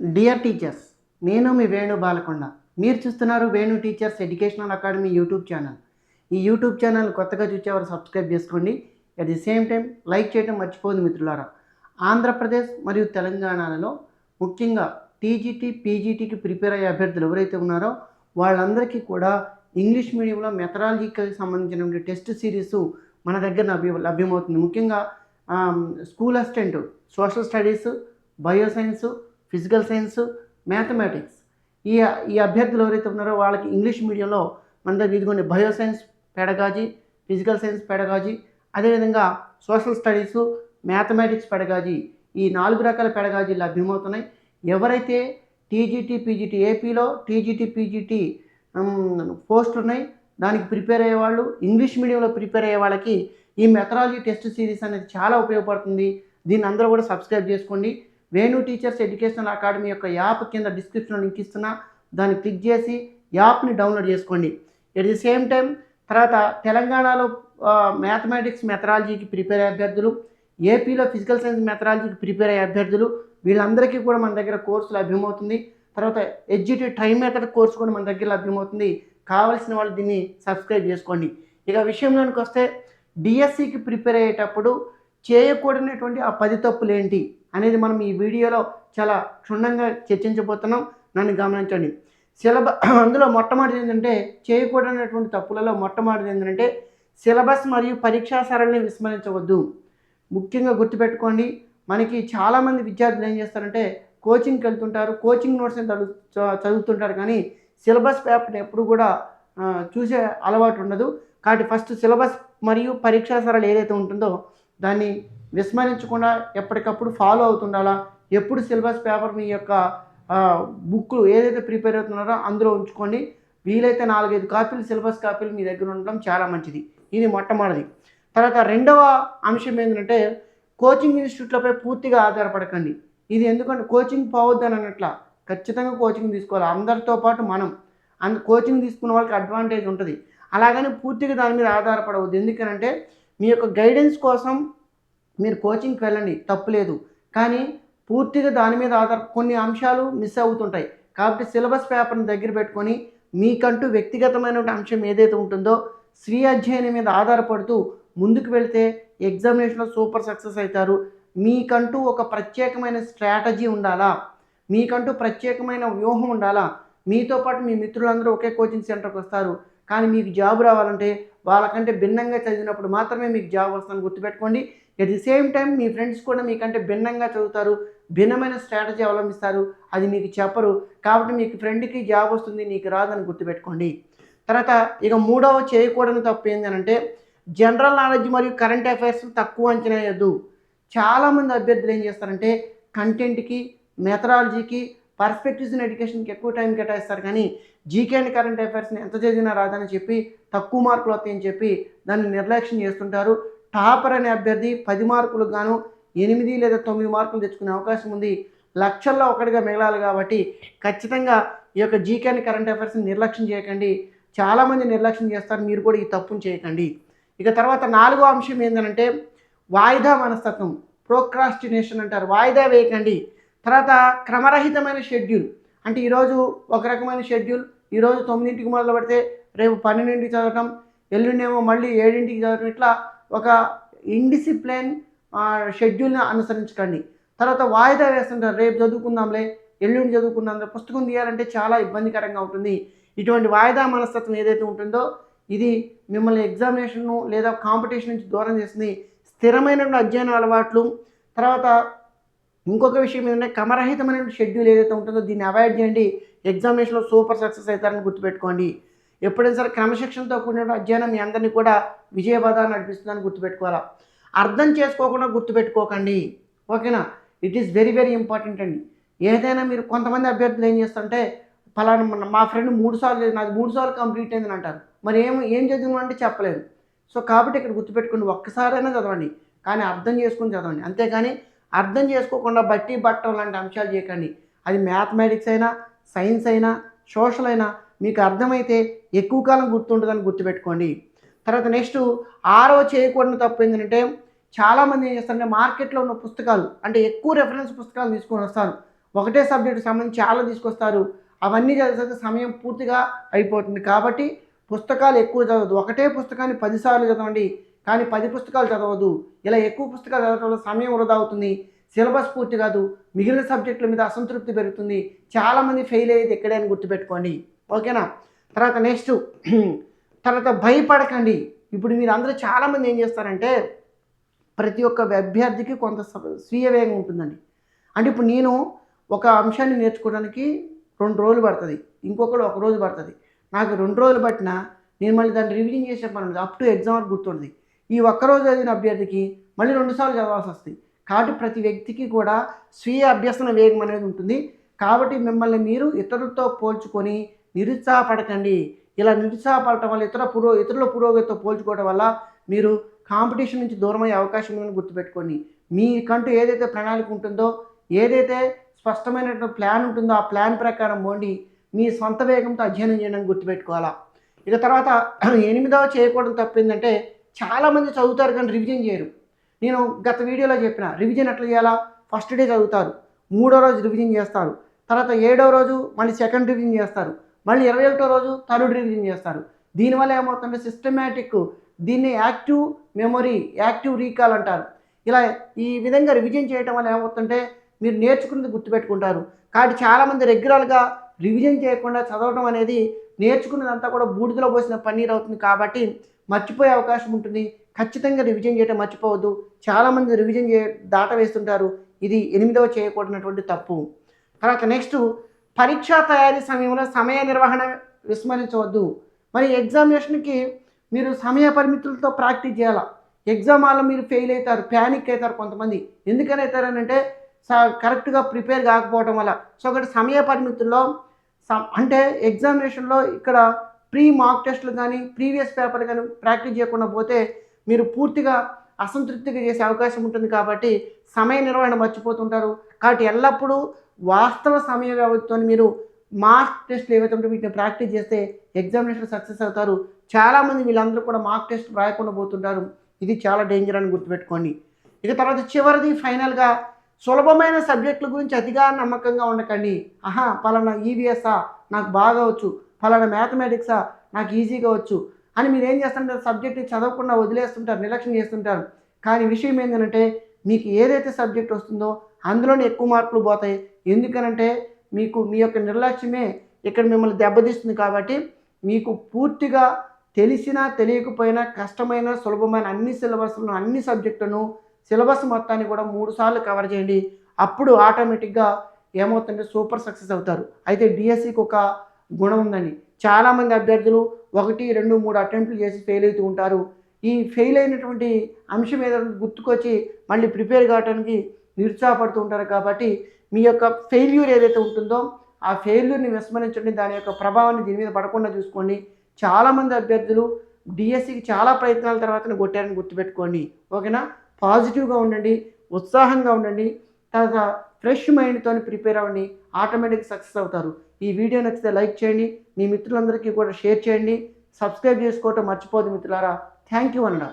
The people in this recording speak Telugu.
డియర్ టీచర్స్ నేను మీ వేణు బాలకొండ. మీరు చూస్తున్నారు Venu teachers educational academy YouTube channel ఈ యూట్యూబ్ ఛానల్ కొత్తగా చూసేవారు సబ్స్క్రైబ్ చేసుకోండి. At the same time like చేయడం మర్చిపోదు మిత్రులారా. ఆంధ్రప్రదేశ్ మరియు తెలంగాణలో ముఖ్యంగా టీజీటీ పీజీటీకి ప్రిపేర్ అయ్యే అభ్యర్థులు ఎవరైతే ఉన్నారో వాళ్ళందరికీ కూడా ఇంగ్లీష్ మీడియంలో మెథడాలజీకి సంబంధించినటువంటి టెస్ట్ సిరీస్ మన దగ్గర లభ్య లభ్యమవుతుంది. ముఖ్యంగా school assistant social studies bio science physical science mathematics. ఈ ఈ అభ్యర్థులు ఎవరైతే ఉన్నారో వాళ్ళకి ఇంగ్లీష్ మీడియంలో మన దగ్గర ఇదిగోండి bio science pedagogy physical science pedagogy అదేవిధంగా సోషల్ స్టడీస్ మ్యాథమెటిక్స్ పెడగాజీ ఈ నాలుగు రకాల పెడగాజీ లభ్యమవుతున్నాయి. ఎవరైతే టీజీటీ పీజీటీ ఏపీలో టీజీటీ పీజీటీ పోస్టులు ఉన్నాయి దానికి ప్రిపేర్ అయ్యే వాళ్ళు ఇంగ్లీష్ మీడియంలో ప్రిపేర్ అయ్యే వాళ్ళకి ఈ మెథడాలజీ టెస్ట్ సిరీస్ అనేది చాలా ఉపయోగపడుతుంది. దీన్ని అందరూ కూడా సబ్స్క్రైబ్ చేసుకోండి. వేణు టీచర్స్ ఎడ్యుకేషనల్ అకాడమీ యొక్క యాప్ కింద డిస్క్రిప్షన్లో లింక్ ఇస్తున్నా. దాన్ని క్లిక్ చేసి యాప్ని డౌన్లోడ్ చేసుకోండి. ఎట్ ది సేమ్ టైం తర్వాత తెలంగాణలో మ్యాథమెటిక్స్ మెథడాలజీకి ప్రిపేర్ అయ్యే అభ్యర్థులు ఏపీలో ఫిజికల్ సైన్స్ మెథడాలజీకి ప్రిపేర్ అయ్యే అభ్యర్థులు వీళ్ళందరికీ కూడా మన దగ్గర కోర్సు లభ్యమవుతుంది. తర్వాత ఎడ్జిటీ టైం మెథడ్ కోర్సు కూడా మన దగ్గర లభ్యమవుతుంది. కావాల్సిన వాళ్ళు దీన్ని సబ్స్క్రైబ్ చేసుకోండి. ఇక విషయంలోనికి వస్తే డిఎస్సికి ప్రిపేర్ అయ్యేటప్పుడు చేయకూడనటువంటి ఆ పది తప్పులు ఏంటి? అనేది మనం ఈ వీడియోలో చాలా క్షుణ్ణంగా చర్చించబోతున్నాం. నన్ను గమనించండి. సిలబస్ అందులో మొట్టమొదటి ఏంటంటే చేయకూడనటువంటి తప్పులలో మొట్టమొదటిది ఏంటంటే సిలబస్ మరియు పరీక్షా సరళిని విస్మరించవద్దు. ముఖ్యంగా గుర్తుపెట్టుకోండి మనకి చాలామంది విద్యార్థులు ఏం చేస్తారంటే కోచింగ్కి వెళ్తుంటారు కోచింగ్ నోట్స్ని చదువు చ- చదువుతుంటారు కానీ సిలబస్ పేపర్ని ఎప్పుడు కూడా చూసే అలవాటు ఉండదు. కాబట్టి ఫస్ట్ సిలబస్ మరియు పరీక్షా సరళి ఏదైతే ఉంటుందో దాన్ని విస్మరించకుండా ఎప్పటికప్పుడు ఫాలో అవుతుండాలా? ఎప్పుడు సిలబస్ పేపర్ మీ యొక్క బుక్ ఏదైతే ప్రిపేర్ అవుతున్నారో అందులో ఉంచుకోండి వీలైతే నాలుగైదు కాపీలు సిలబస్ కాపీలు మీ దగ్గర ఉండడం చాలా మంచిది. ఇది మొట్టమొదటిది. తర్వాత రెండవ అంశం ఏంటంటే కోచింగ్ ఇన్స్టిట్యూట్లపై పూర్తిగా ఆధారపడకండి. ఇది ఎందుకంటే కోచింగ్ పోవద్దని అన్నట్ల ఖచ్చితంగా కోచింగ్ తీసుకోవాలి. అందరితో పాటు మనం. అందు కోచింగ్ తీసుకున్న వాళ్ళకి అడ్వాంటేజ్ ఉంటుంది. అలాగని పూర్తిగా దాని మీద ఆధారపడవద్దు. ఎందుకనంటే మీ యొక్క గైడెన్స్ కోసం మీరు కోచింగ్కి వెళ్ళండి. తప్పులేదు కానీ పూర్తిగా దాని మీద ఆధార కొన్ని అంశాలు మిస్ అవుతుంటాయి. కాబట్టి సిలబస్ పేపర్ని దగ్గర పెట్టుకొని మీకంటూ వ్యక్తిగతమైన అంశం ఏదైతే ఉంటుందో స్వీయ అధ్యయనం మీద ఆధారపడుతూ ముందుకు వెళితే ఎగ్జామినేషన్లో సూపర్ సక్సెస్ అవుతారు. మీకంటూ ఒక ప్రత్యేకమైన స్ట్రాటజీ ఉండాలా? మీకంటూ ప్రత్యేకమైన వ్యూహం ఉండాలా? మీతో పాటు మీ మిత్రులందరూ ఒకే కోచింగ్ సెంటర్కి వస్తారు. కానీ మీకు జాబ్ రావాలంటే వాళ్ళకంటే భిన్నంగా చదివినప్పుడు మాత్రమే మీకు జాబ్ వస్తుందని గుర్తుపెట్టుకోండి. ఎట్ ది సేమ్ టైం మీ ఫ్రెండ్స్ కూడా మీకంటే భిన్నంగా చదువుతారు భిన్నమైన స్ట్రాటజీ అవలంబిస్తారు అది మీకు చెప్పరు. కాబట్టి మీకు ఫ్రెండ్కి జాబ్ వస్తుంది నీకు రాదని గుర్తుపెట్టుకోండి. తర్వాత ఇక మూడవ చేయకూడని తప్పు ఏంటంటే జనరల్ నాలెడ్జ్ మరియు కరెంట్ అఫైర్స్ తక్కువ అంచనా వేయద్దు. చాలామంది అభ్యర్థులు ఏం చేస్తారంటే కంటెంట్కి మెథడాలజీకి పర్స్పెక్టివ్స్ ఇన్ ఎడ్యుకేషన్కి ఎక్కువ టైం కేటాయిస్తారు కానీ జీకే అండ్ కరెంట్ అఫైర్స్ని ఎంత చేసినా రాదని చెప్పి తక్కువ మార్కులు వస్తాయని చెప్పి దాన్ని నిర్లక్ష్యం చేస్తుంటారు. టాపర్ అనే అభ్యర్థి పది మార్కులకు గాను ఎనిమిది లేదా తొమ్మిది మార్కులు తెచ్చుకునే అవకాశం ఉంది. లక్షల్లో ఒకటిగా మిగలాలి కాబట్టి ఖచ్చితంగా ఈ యొక్క జీకే అండ్ కరెంట్ అఫైర్స్ని నిర్లక్ష్యం చేయకండి. చాలామంది నిర్లక్ష్యం చేస్తారు మీరు కూడా ఈ తప్పును చేయకండి. ఇక తర్వాత నాలుగో అంశం ఏంటంటే వాయిదా మనస్తత్వం ప్రోక్రాస్టినేషన్ అంటారు. వాయిదా వేయకండి. తర్వాత క్రమరహితమైన షెడ్యూల్. అంటే ఈరోజు ఒక రకమైన షెడ్యూల్ ఈరోజు తొమ్మిదింటికి మొదలు పెడితే రేపు పన్నెండింటికి చదవటం ఎల్లుండేమో మళ్ళీ ఏడింటికి చదవటం ఇట్లా ఒక ఇండిసిప్లైన్ షెడ్యూల్ని అనుసరించకండి. తర్వాత వాయిదా వేస్తుంటారు రేపు చదువుకుందాంలే ఎల్లుండి చదువుకుందాంలే పుస్తకం తీయాలంటే చాలా ఇబ్బందికరంగా ఉంటుంది. ఇటువంటి వాయిదా మనస్తత్వం ఏదైతే ఉంటుందో ఇది మిమ్మల్ని ఎగ్జామినేషన్ను లేదా కాంపిటీషన్ నుంచి దూరం చేస్తుంది. స్థిరమైనటువంటి అధ్యయన అలవాట్లు తర్వాత ఇంకొక విషయం ఏంటంటే క్రమరహితమైన షెడ్యూల్ ఏదైతే ఉంటుందో దీన్ని అవాయిడ్ చేయండి. ఎగ్జామినేషన్లో సూపర్ సక్సెస్ అవుతారని గుర్తుపెట్టుకోండి. ఎప్పుడైనా సరే క్రమశిక్షణతో కూడిన అధ్యయనం మీ అందరినీ కూడా విజయబాధ నడిపిస్తుందని గుర్తుపెట్టుకోవాలా? అర్థం చేసుకోకుండా గుర్తుపెట్టుకోకండి. ఓకేనా? It is very very important అండి. ఏదైనా మీరు కొంతమంది అభ్యర్థులు ఏం చేస్తుంటే ఫలానా మా ఫ్రెండ్ మూడు సార్లు నాది మూడు సార్లు కంప్లీట్ అయిందని అంటారు. మరి ఏం ఏం చదివినా అంటే చెప్పలేదు. సో కాబట్టి ఇక్కడ గుర్తుపెట్టుకోండి. ఒక్కసారైనా చదవండి. కానీ అర్థం చేసుకుని చదవండి. అంతేగాని అర్థం చేసుకోకుండా బట్టి బట్టం లాంటి అంశాలు చేయకండి. అది మ్యాథమెటిక్స్ అయినా సైన్స్ అయినా సోషల్ అయినా మీకు అర్థమైతే ఎక్కువ కాలం గుర్తుంటుందని గుర్తుపెట్టుకోండి. తర్వాత నెక్స్ట్ ఆరో చేయకూడని తప్పు ఏంటంటే చాలామంది ఏం చేస్తారంటే మార్కెట్లో ఉన్న పుస్తకాలు అంటే ఎక్కువ రెఫరెన్స్ పుస్తకాలు తీసుకొని వస్తారు. ఒకటే సబ్జెక్టు సంబంధించి చాలా తీసుకొస్తారు. అవన్నీ చదివేసరికి సమయం పూర్తిగా అయిపోతుంది. కాబట్టి పుస్తకాలు ఎక్కువ చదవద్దు. ఒకటే పుస్తకాన్ని పదిసార్లు చదవండి. కానీ పది పుస్తకాలు చదవద్దు ఇలా ఎక్కువ పుస్తకాలు చదవటంలో సమయం వృధా అవుతుంది. సిలబస్ పూర్తి కాదు. మిగిలిన సబ్జెక్టుల మీద అసంతృప్తి పెరుగుతుంది. చాలామంది ఫెయిల్ అయ్యేది ఎక్కడే అని గుర్తుపెట్టుకోండి. ఓకేనా? తర్వాత నెక్స్ట్. తర్వాత భయపడకండి. ఇప్పుడు మీరు అందరూ చాలామంది ఏం చేస్తారంటే ప్రతి ఒక్క అభ్యర్థికి కొంత స్వీయ వేగం ఉంటుందండి. అంటే ఇప్పుడు నేను ఒక అంశాన్ని నేర్చుకోవడానికి రెండు రోజులు పడుతుంది. ఇంకొకరు ఒక రోజు పడుతుంది. నాకు రెండు రోజులు పట్టినా నేను మళ్ళీ దాన్ని రివిజన్ చేసే పని అప్ టు ఎగ్జామ్ వరకు గుర్తుంటుంది ఈ ఒక్కరోజు చదివిన అభ్యర్థికి మళ్ళీ రెండుసార్లు చదవాల్సి వస్తుంది. కాబట్టి ప్రతి వ్యక్తికి కూడా స్వీయ అభ్యసన వేగం అనేది ఉంటుంది. కాబట్టి మిమ్మల్ని మీరు ఇతరులతో పోల్చుకొని నిరుత్సాహపడకండి. ఇలా నిరుత్సాహపడటం వల్ల ఇతర పురో ఇతరుల పురోగతితో పోల్చుకోవడం వల్ల మీరు కాంపిటీషన్ నుంచి దూరమయ్యే అవకాశం ఉందని గుర్తుపెట్టుకోండి. మీకంటూ ఏదైతే ప్రణాళిక ఉంటుందో ఏదైతే స్పష్టమైనటువంటి ప్లాన్ ఉంటుందో ఆ ప్లాన్ ప్రకారం పోండి. మీ సొంత వేగంతో అధ్యయనం చేయడానికి గుర్తుపెట్టుకోవాలా. ఇక తర్వాత ఎనిమిదవ చేయకూడదు తప్పిందంటే చాలామంది చదువుతారు కానీ రివిజన్ చేయరు. నేను గత వీడియోలో చెప్పిన రివిజన్ ఎట్లా చేయాలా? ఫస్ట్ డే చదువుతారు మూడో రోజు రివిజన్ చేస్తారు తర్వాత ఏడో రోజు మళ్ళీ సెకండ్ రివిజన్ చేస్తారు మళ్ళీ ఇరవై ఒకటో రోజు థర్డ్ రివిజన్ చేస్తారు. దీనివల్ల ఏమవుతుందంటే సిస్టమేటిక్ దీన్ని యాక్టివ్ మెమొరీ యాక్టివ్ రీకాల్ అంటారు. ఇలా ఈ విధంగా రివిజన్ చేయటం వల్ల ఏమవుతుంటే మీరు నేర్చుకున్నది గుర్తుపెట్టుకుంటారు. కాబట్టి చాలామంది రెగ్యులర్గా రివిజన్ చేయకుండా చదవడం అనేది నేర్చుకున్నదంతా కూడా బూడిదలో పోసిన పన్నీర్ అవుతుంది కాబట్టి మర్చిపోయే అవకాశం ఉంటుంది. ఖచ్చితంగా రివిజన్ చేయడం మర్చిపోవద్దు. చాలామంది రివిజన్ చే దాట వేస్తుంటారు ఇది ఎనిమిదవ చేయకూడనటువంటి తప్పు. తర్వాత నెక్స్ట్ పరీక్షా తయారీ సమయంలో సమయ నిర్వహణ విస్మరించవద్దు. మరి ఎగ్జామినేషన్కి మీరు సమయ పరిమితులతో ప్రాక్టీస్ చేయాలి? ఎగ్జామ్ హాల్లో మీరు ఫెయిల్ అవుతారు ప్యానిక్ అవుతారు కొంతమంది. ఎందుకని అవుతారనంటే కరెక్ట్గా ప్రిపేర్ కాకపోవడం వల్ల. సో ఒకటి సమయ పరిమితుల్లో స- అంటే ఎగ్జామినేషన్లో ఇక్కడ ప్రీ మార్క్ టెస్ట్లు కానీ ప్రీవియస్ పేపర్ కానీ ప్రాక్టీస్ చేయకుండా పోతే మీరు పూర్తిగా అసంతృప్తిగా చేసే అవకాశం ఉంటుంది కాబట్టి సమయ నిర్వహణ మర్చిపోతుంటారు. కాబట్టి ఎల్లప్పుడూ వాస్తవ సమయ వ్యవధితో మీరు మార్క్ టెస్ట్లు ఏవైతే ఉంటే వీటిని ప్రాక్టీస్ చేస్తే ఎగ్జామినేషన్ సక్సెస్ అవుతారు. చాలామంది వీళ్ళందరూ కూడా మార్క్ టెస్ట్ రాయకుండా పోతుంటారు. ఇది చాలా డేంజర్ అని గుర్తుపెట్టుకోండి. ఇక తర్వాత చివరిది ఫైనల్గా సులభమైన సబ్జెక్టుల గురించి అతిగా నమ్మకంగా ఉండకండి. ఆహా పలానా ఈవీఎస్ఆ నాకు బాగా వచ్చు. ఫలానా మ్యాథమెటిక్సా నాకు ఈజీగా వచ్చు అని మీరు ఏం చేస్తుంటారు? సబ్జెక్ట్ని చదవకుండా వదిలేస్తుంటారు నిర్లక్ష్యం చేస్తుంటారు. కానీ విషయం ఏంటంటే మీకు ఏదైతే సబ్జెక్ట్ వస్తుందో అందులోనే ఎక్కువ మార్కులు పోతాయి. ఎందుకనంటే మీకు మీ యొక్క నిర్లక్ష్యమే ఇక్కడ మిమ్మల్ని దెబ్బతీస్తుంది కాబట్టి మీకు పూర్తిగా తెలిసినా తెలియకపోయినా కష్టమైన సులభమైన అన్ని సిలబస్లను అన్ని సబ్జెక్టులను సిలబస్ మొత్తాన్ని కూడా మూడు సార్లు కవర్ చేయండి. అప్పుడు ఆటోమేటిక్గా ఏమవుతుందంటే సూపర్ సక్సెస్ అవుతారు. అయితే డిఎస్సికి ఒక గుణం ఉందని. చాలామంది అభ్యర్థులు ఒకటి రెండు మూడు అటెంప్ట్లు చేసి ఫెయిల్ అవుతూ ఉంటారు. ఈ ఫెయిల్ అయినటువంటి అంశం ఏదైనా గుర్తుకొచ్చి మళ్ళీ ప్రిపేర్ కావడానికి నిరుత్సాహపడుతూ ఉంటారు కాబట్టి మీ యొక్క ఫెయిల్యూర్ ఏదైతే ఉంటుందో ఆ ఫెయిల్యూర్ని విస్మరించండి. దాని యొక్క ప్రభావాన్ని దీని మీద పడకుండా చూసుకోండి. చాలామంది అభ్యర్థులు డిఎస్సికి చాలా ప్రయత్నాల తర్వాత కొట్టారని గుర్తుపెట్టుకోండి. ఓకేనా? పాజిటివ్గా ఉండండి ఉత్సాహంగా ఉండండి తర్వాత ఫ్రెష్ మైండ్తో ప్రిపేర్ అవ్వండి ఆటోమేటిక్ సక్సెస్ అవుతారు. ఈ వీడియో నచ్చితే లైక్ చేయండి మీ మిత్రులందరికీ కూడా షేర్ చేయండి. సబ్స్క్రైబ్ చేసుకోవటం మర్చిపోదు మిత్రులారా. థ్యాంక్ యూ అన్నా.